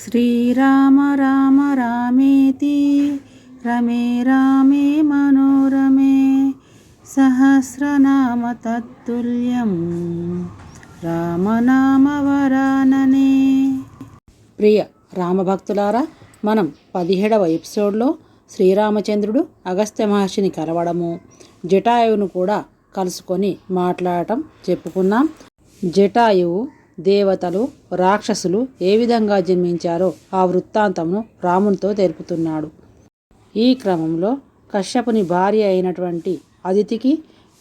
శ్రీరామ రామ రామేతి రమే రామే మనోరమే సహస్రనామ తత్తుల్యం రామనామవరాననే ప్రియ రామభక్తులారా మనం పదిహేడవ ఎపిసోడ్లో శ్రీరామచంద్రుడు అగస్త్య మహర్షిని కలవడము జటాయువును కూడా కలుసుకొని మాట్లాడటం చెప్పుకున్నాం. జటాయువు దేవతలు రాక్షసులు ఏ విధంగా జన్మించారో ఆ వృత్తాంతంను రామునితో తెలుపుతున్నాడు. ఈ క్రమంలో కశ్యపుని భార్య అయినటువంటి అదితికి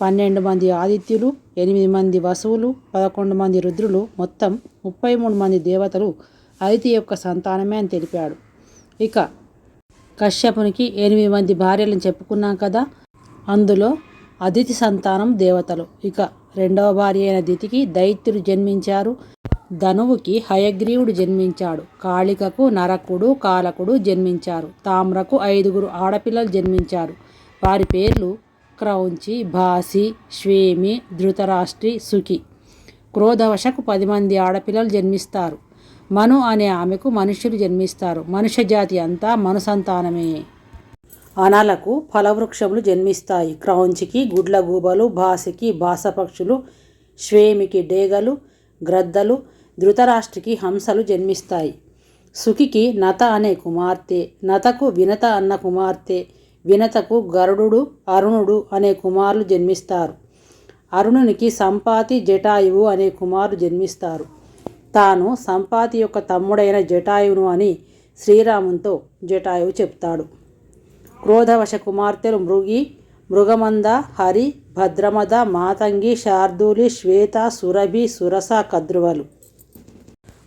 పన్నెండు మంది ఆదిత్యులు ఎనిమిది మంది వసువులు పదకొండు మంది రుద్రులు మొత్తం ముప్పై మూడు మంది దేవతలు అదితి యొక్క సంతానమే అని తెలిపాడు. ఇక కశ్యపునికి ఎనిమిది మంది భార్యలను చెప్పుకున్నాం కదా. అందులో అదితి సంతానం దేవతలు. ఇక రెండవ భార్య అయిన దితికి దైత్యుడు జన్మించారు. ధనువుకి హయగ్రీవుడు జన్మించాడు. కాళికకు నరకుడు కాలకుడు జన్మించారు. తామ్రకు ఐదుగురు ఆడపిల్లలు జన్మించారు. వారి పేర్లు క్రౌంచి భాసి శ్వేమి ధృతరాష్ట్రి సుఖి. క్రోధవశకు పది మంది ఆడపిల్లలు జన్మిస్తారు. మను అనే ఆమెకు మనుష్యులు జన్మిస్తారు. మనుష్య జాతి అంతా మనుసంతానమే అనలకు ఫలవృక్షములు జన్మిస్తాయి. క్రౌంచికి గుడ్లగూబలు భాసికి బాసపక్షులు శ్వేమికి డేగలు గ్రద్దలు ధృతరాష్ట్రికి హంసలు జన్మిస్తాయి. సుఖికి నత అనే కుమార్తె నతకు వినత అన్న కుమార్తె వినతకు గరుడు అరుణుడు అనే కుమారులు జన్మిస్తారు. అరుణునికి సంపాతి జటాయువు అనే కుమారులు జన్మిస్తారు. తాను సంపాతి యొక్క తమ్ముడైన జటాయువును అని శ్రీరామునితో జటాయువు చెప్తాడు. క్రోధవశ కుమార్తెలు మృగి మృగమంద హరి భద్రమద మాతంగి శార్దూలి శ్వేత సురభి సురస కద్రువలు.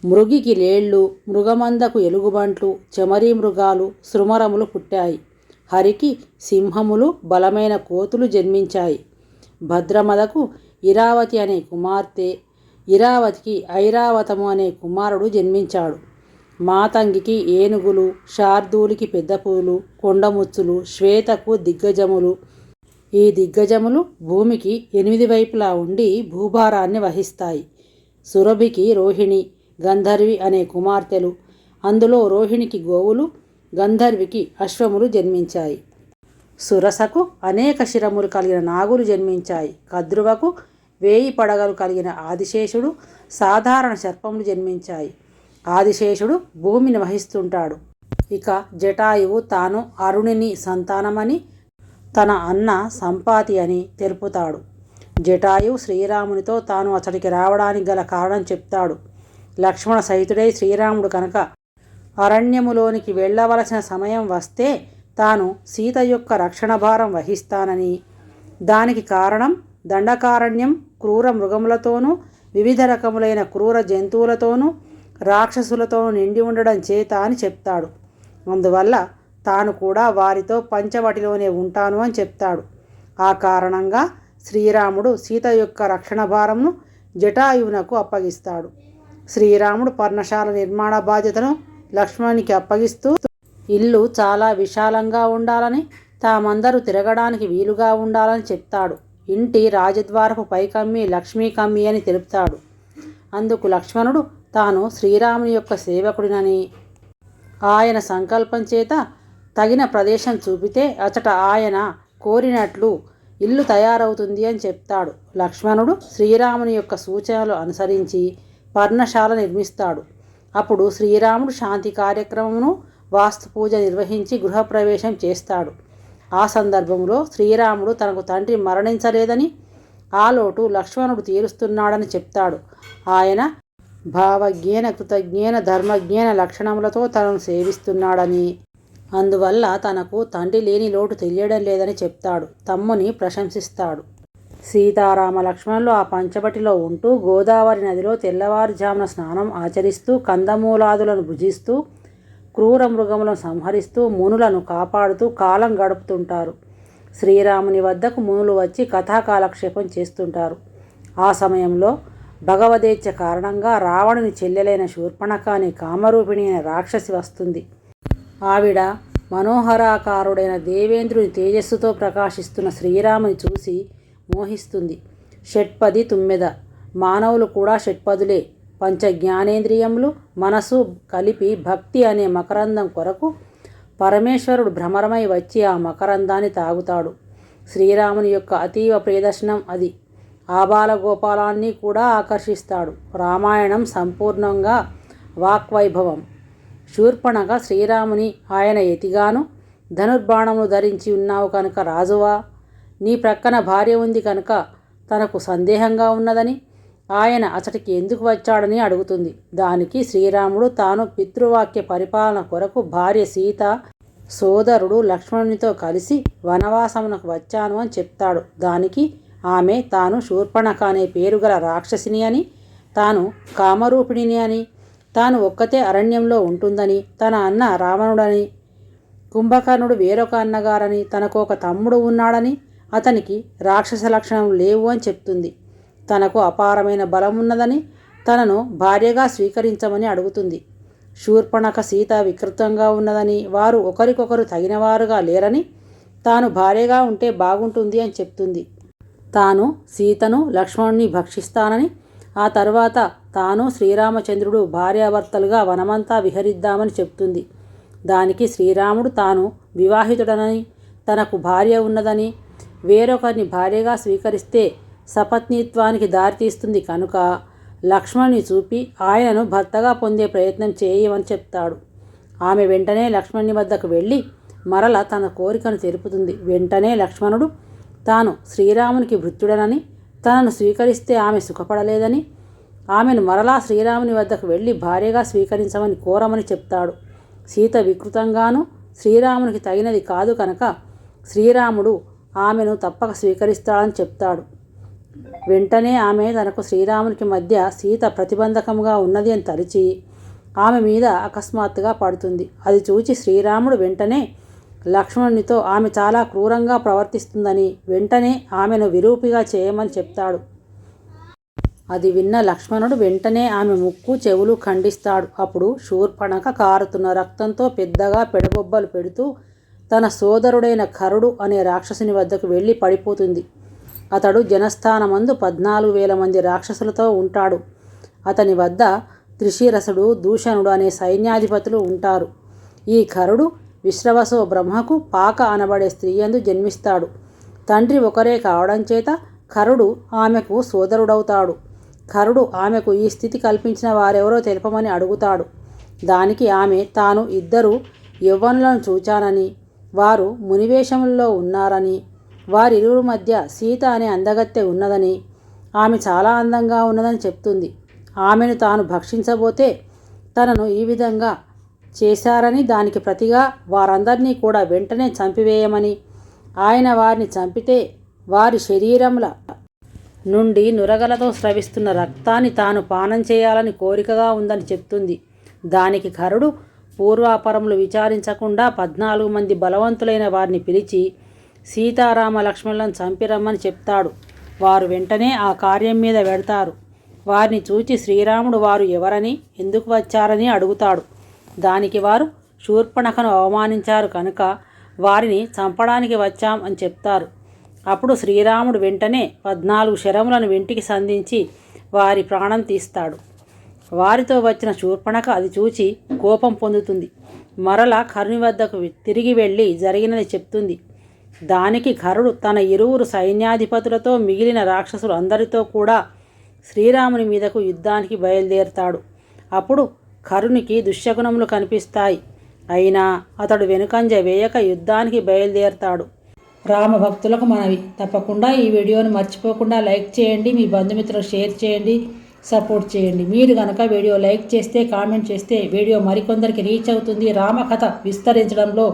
మృగికి లేళ్ళు మృగమందకు ఎలుగుబంట్లు చెమరీ మృగాలు శృమరములు పుట్టాయి. హరికి సింహములు బలమైన కోతులు జన్మించాయి. భద్రమదకు ఇరావతి అనే కుమార్తె ఇరావతికి ఐరావతము అనే కుమారుడు జన్మించాడు. మాతంగికి ఏనుగులు శార్దూలికి పెద్దపూలు కొండముచ్చులు శ్వేతకు దిగ్గజములు. ఈ దిగ్గజములు భూమికి ఎనిమిది వైపులా ఉండి భూభారాన్ని వహిస్తాయి. సురభికి రోహిణి గంధర్వి అనే కుమార్తెలు. అందులో రోహిణికి గోవులు గంధర్వికి అశ్వములు జన్మించాయి. సురసకు అనేక శిరములు కలిగిన నాగులు జన్మించాయి. కద్రువకు వేయి పడగలు కలిగిన ఆదిశేషుడు సాధారణ సర్పములు జన్మించాయి. ఆదిశేషుడు భూమిని వహిస్తుంటాడు. ఇక జటాయువు తాను అరుణిని సంతానమని తన అన్న సంపాతి అని తెలుపుతాడు. జటాయువు శ్రీరామునితో తాను అతడికి రావడానికి గల కారణం చెప్తాడు. లక్ష్మణ సహితుడై శ్రీరాముడు కనుక అరణ్యములోనికి వెళ్ళవలసిన సమయం వస్తే తాను సీత యొక్క రక్షణ భారం వహిస్తానని. దానికి కారణం దండకారణ్యం క్రూర మృగములతోనూ వివిధ రకములైన క్రూర జంతువులతోనూ రాక్షసులతో నిండి ఉండడం చేత అని చెప్తాడు. అందువల్ల తాను కూడా వారితో పంచవటిలోనే ఉంటాను అని చెప్తాడు. ఆ కారణంగా శ్రీరాముడు సీత యొక్క రక్షణ భారంను జటాయువునకు అప్పగిస్తాడు. శ్రీరాముడు పర్ణశాల నిర్మాణ బాధ్యతను లక్ష్మణునికి అప్పగిస్తూ ఇల్లు చాలా విశాలంగా ఉండాలని తామందరూ తిరగడానికి వీలుగా ఉండాలని చెప్తాడు. ఇంటి రాజద్వారపు పైకమ్మి లక్ష్మీ కమ్మి అని తెలుపుతాడు. అందుకు లక్ష్మణుడు తాను శ్రీరాముని యొక్క సేవకుడినని. ఆయన సంకల్పం చేత తగిన ప్రదేశం చూపితే అచట ఆయన కోరినట్లు ఇల్లు తయారవుతుంది అని చెప్తాడు. లక్ష్మణుడు శ్రీరాముని యొక్క సూచనలు అనుసరించి పర్ణశాల నిర్మిస్తాడు. అప్పుడు శ్రీరాముడు శాంతి కార్యక్రమమును వాస్తు పూజ నిర్వహించి గృహప్రవేశం చేస్తాడు. ఆ సందర్భంలో శ్రీరాముడు తనకు తండ్రి మరణించలేదని ఆ లోటు లక్ష్మణుడు తీరుస్తున్నాడని చెప్తాడు. ఆయన భావజ్ఞేన కృతజ్ఞేన ధర్మజ్ఞేన లక్షణములతో తనను సేవిస్తున్నాడని. అందువల్ల తనకు తండ్రి లేని లోటు తెలియడం లేదని చెప్తాడు. తమ్ముని ప్రశంసిస్తాడు. సీతారామ లక్ష్మణులు ఆ పంచబటిలో ఉంటూ గోదావరి నదిలో తెల్లవారుజామున స్నానం ఆచరిస్తూ కందమూలాదులను భుజిస్తూ క్రూర మృగములను సంహరిస్తూ మునులను కాపాడుతూ కాలం గడుపుతుంటారు. శ్రీరాముని వద్దకు మునులు వచ్చి కథాకాలక్షేపం చేస్తుంటారు. ఆ సమయంలో భగవదేచ్ఛ కారణంగా రావణుని చెల్లెలైన శూర్పణక అనే కామరూపిణి అయిన రాక్షసి వస్తుంది. ఆవిడ మనోహరాకారుడైన దేవేంద్రుని తేజస్సుతో ప్రకాశిస్తున్న శ్రీరాముని చూసి మోహిస్తుంది. షట్పది తుమ్మెద. మానవులు కూడా షట్పదులే. పంచ జ్ఞానేంద్రియములు మనసు కలిపి భక్తి అనే మకరందం కొరకు పరమేశ్వరుడు భ్రమరమై వచ్చి ఆ మకరందాన్ని తాగుతాడు. శ్రీరాముని యొక్క అతీవ ప్రియదర్శనం అది. ఆ బాలగోపాలాన్ని కూడా ఆకర్షిస్తాడు. రామాయణం సంపూర్ణంగా వాక్వైభవం. శూర్పణగా శ్రీరాముని ఆయన ఎతిగాను ధనుర్బాణమును ధరించి ఉన్నావు కనుక రాజువా? నీ ప్రక్కన భార్య ఉంది కనుక తనకు సందేహంగా ఉన్నదని ఆయన అతడికి ఎందుకు వచ్చాడని అడుగుతుంది. దానికి శ్రీరాముడు తాను పితృవాక్య పరిపాలన కొరకు భార్య సీత సోదరుడు లక్ష్మణునితో కలిసి వనవాసమునకు వచ్చాను అని చెప్తాడు. దానికి ఆమె తాను శూర్పణక అనే పేరు గల రాక్షసిని అని తాను కామరూపిణిని అని తాను ఒక్కతే అరణ్యంలో ఉంటుందని తన అన్న రావణుడని కుంభకర్ణుడు వేరొక అన్నగారని తనకు ఒక తమ్ముడు ఉన్నాడని అతనికి రాక్షస లక్షణం లేవు అని చెప్తుంది. తనకు అపారమైన బలం ఉన్నదని తనను భార్యగా స్వీకరించమని అడుగుతుంది. శూర్పణక సీత వికృతంగా ఉన్నదని వారు ఒకరికొకరు తగినవారుగా లేరని తాను భార్యగా ఉంటే బాగుంటుంది అని చెప్తుంది. తాను సీతను లక్ష్మణుని భక్షిస్తానని ఆ తర్వాత తాను శ్రీరామచంద్రుడు భార్యాభర్తలుగా వనమంతా విహరిద్దామని చెప్తుంది. దానికి శ్రీరాముడు తాను వివాహితుడనని తనకు భార్య ఉన్నదని వేరొకరిని భార్యగా స్వీకరిస్తే సపత్నిత్వానికి దారితీస్తుంది కనుక లక్ష్మణ్ని చూపి ఆయనను భర్తగా పొందే ప్రయత్నం చేయమని చెప్తాడు. ఆమె వెంటనే లక్ష్మణుని వద్దకు వెళ్ళి మరల తన కోరికను తెలుపుతుంది. వెంటనే లక్ష్మణుడు తాను శ్రీరామునికి భృత్యుడనని తనను స్వీకరిస్తే ఆమె సుఖపడలేదని ఆమెను మరలా శ్రీరాముని వద్దకు వెళ్ళి భార్యగా స్వీకరించమని కోరమని చెప్తాడు. సీత వికృతంగాను శ్రీరామునికి తగినది కాదు కనుక శ్రీరాముడు ఆమెను తప్పక స్వీకరిస్తాడని చెప్తాడు. వెంటనే ఆమె తనకు శ్రీరామునికి మధ్య సీత ప్రతిబంధకంగా ఉన్నది అని తలిచి ఆమె మీద అకస్మాత్తుగా పడుతుంది. అది చూచి శ్రీరాముడు వెంటనే లక్ష్మణునితో ఆమె చాలా క్రూరంగా ప్రవర్తిస్తుందని వెంటనే ఆమెను విరూపిగా చేయమని చెప్తాడు. అది విన్న లక్ష్మణుడు వెంటనే ఆమె ముక్కు చెవులు ఖండిస్తాడు. అప్పుడు శూర్పణక కారుతున్న రక్తంతో పెద్దగా పెడబొబ్బలు పెడుతూ తన సోదరుడైన కరుడు అనే రాక్షసుని వద్దకు వెళ్ళి పడిపోతుంది. అతడు జనస్థానమందు పద్నాలుగు వేల మంది రాక్షసులతో ఉంటాడు. అతని వద్ద త్రిశీరసుడు దూషణుడు అనే సైన్యాధిపతులు ఉంటారు. ఈ కరుడు విశ్రవసో బ్రహ్మకు పాక అనబడే స్త్రీయందు జన్మిస్తాడు. తండ్రి ఒకరే కావడం చేత కరుడు ఆమెకు సోదరుడవుతాడు. కరుడు ఆమెకు ఈ స్థితి కల్పించిన వారెవరో తెలుపమని అడుగుతాడు. దానికి ఆమె తాను ఇద్దరు యవ్వనులను చూచానని వారు మునివేషముల్లో ఉన్నారని వారిరువురు మధ్య సీత అనే అందగత్తె ఉన్నదని ఆమె చాలా అందంగా ఉన్నదని చెప్తుంది. ఆమెను తాను భక్షించబోతే తనను ఈ విధంగా చేశారని దానికి ప్రతిగా వారందరినీ కూడా వెంటనే చంపివేయమని ఆయన వారిని చంపితే వారి శరీరముల నుండి నురగలతో స్రవిస్తున్న రక్తాన్ని తాను పానం చేయాలని కోరికగా ఉందని చెప్తుంది. దానికి కరుడు పూర్వాపరములు విచారించకుండా పద్నాలుగు మంది బలవంతులైన వారిని పిలిచి సీతారామ లక్ష్మణులను చంపిరమ్మని చెప్తాడు. వారు వెంటనే ఆ కార్యం మీద వెడతారు వారిని చూచి శ్రీరాముడు వారు ఎవరని ఎందుకు వచ్చారని అడుగుతాడు. దానికి వారు శూర్పణఖను అవమానించారు కనుక వారిని చంపడానికి వచ్చాం అని చెప్తారు. అప్పుడు శ్రీరాముడు వెంటనే పద్నాలుగు శరములను వెంటికి సంధించి వారి ప్రాణం తీస్తాడు. వారితో వచ్చిన శూర్పణక అది చూచి కోపం పొందుతుంది. మరల కరుని వద్దకు తిరిగి వెళ్ళి జరిగినది చెప్తుంది. దానికి కరుడు తన ఇరువురు సైన్యాధిపతులతో మిగిలిన రాక్షసులు అందరితో కూడా శ్రీరాముని మీదకు యుద్ధానికి బయలుదేరుతాడు. అప్పుడు కరునికి దుశ్శగుణములు కనిపిస్తాయి. అయినా అతడు వెనుకంజ వేయక యుద్ధానికి బయలుదేరతాడు. రామభక్తులకు మనవి. తప్పకుండా ఈ వీడియోను మర్చిపోకుండా లైక్ చేయండి మీ బంధుమిత్రులకు షేర్ చేయండి సపోర్ట్ చేయండి. మీరు కనుక వీడియో లైక్ చేస్తే కామెంట్ చేస్తే వీడియో మరికొందరికి రీచ్ అవుతుంది. రామకథ విస్తరించడంలో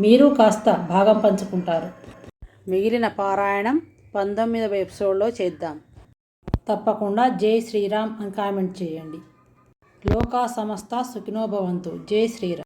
మీరు కాస్త భాగం పంచుకుంటారు. మిగిలిన పారాయణం పంతొమ్మిదవ ఎపిసోడ్లో చేద్దాం. తప్పకుండా జై శ్రీరామ్ అని కామెంట్ చేయండి. लोकाः समस्ताः सुखिनो भवन्तु जय श्रीराम